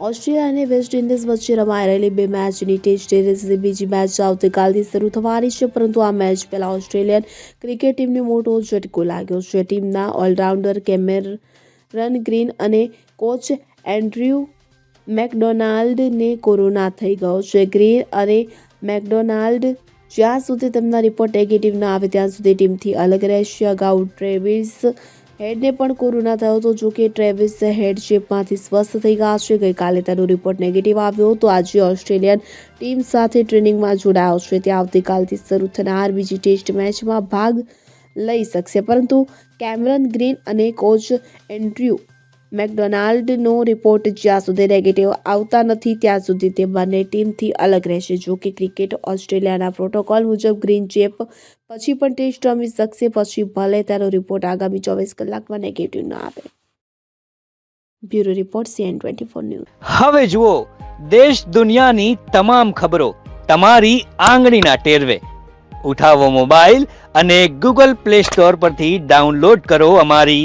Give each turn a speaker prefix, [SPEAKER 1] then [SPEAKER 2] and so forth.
[SPEAKER 1] Australia અને West Indies વચ્ચે રમાઈ રહેલી બે મેચની ટેસ્ટ સિરીઝની બીજી મેચ આવતીકાલથી શરૂ થવાની છે, પરંતુ આ મેચ પહેલા ઓસ્ટ્રેલિયન ક્રિકેટ ટીમને મોટો ઝટકો લાગ્યો છે. ટીમના ઓલરાઉન્ડર કેમેરન ગ્રીન અને કોચ એન્ડ્રયુ મેકડોનાલ્ડને કોરોના થઈ ગયો છે. ગ્રીન અને મેકડોનાલ્ડ જ્યાં સુધી તેમના રિપોર્ટ નેગેટિવ ન આવે, ત્યાં સુધી ટીમથી અલગ રહેશે. અગાઉ ટ્રેવિસ હેડને પણ કોરોના થયો હતો જો કે ટ્રેવિસ હેડ ચેપમાંથી સ્વસ્થ થઈ ગયા છે. ગઈકાલે તેનો રિપોર્ટ નેગેટિવ આવ્યો હતો. આજે ઓસ્ટ્રેલિયન ટીમ સાથે ટ્રેનિંગમાં જોડાયો છે. ત્યાં આવતીકાલથી શરૂ થનાર બીજી ટેસ્ટ મેચમાં ભાગ લઈ શકશે. પરંતુ કેમરન ગ્રીન અને કોચ એન્ડ્રયુ મેકડોનાલ્ડનો રિપોર્ટ જ્યાં સુધી નેગેટિવ આવતા નથી, ત્યાં સુધી તે બંને ટીમથી અલગ રહેશે. જો કે ક્રિકેટ ઓસ્ટ્રેલિયાના પ્રોટોકોલ મુજબ ગ્રીન ચેપ પછી પણ ટેસ્ટ રમી શકશે, પછી ભલે તેનો રિપોર્ટ આગામી ચોવીસ કલાકમાં નેગેટિવ ન આવે. Bureau report CN twenty four news.
[SPEAKER 2] હવે જુઓ, દેશ દુનિયાની તમામ ખબરો તમારી આંગળીના ટેરવે. ઉઠાવો મોબાઈલ અને ગૂગલ પ્લે સ્ટોર પરથી ડાઉનલોડ કરો અમારી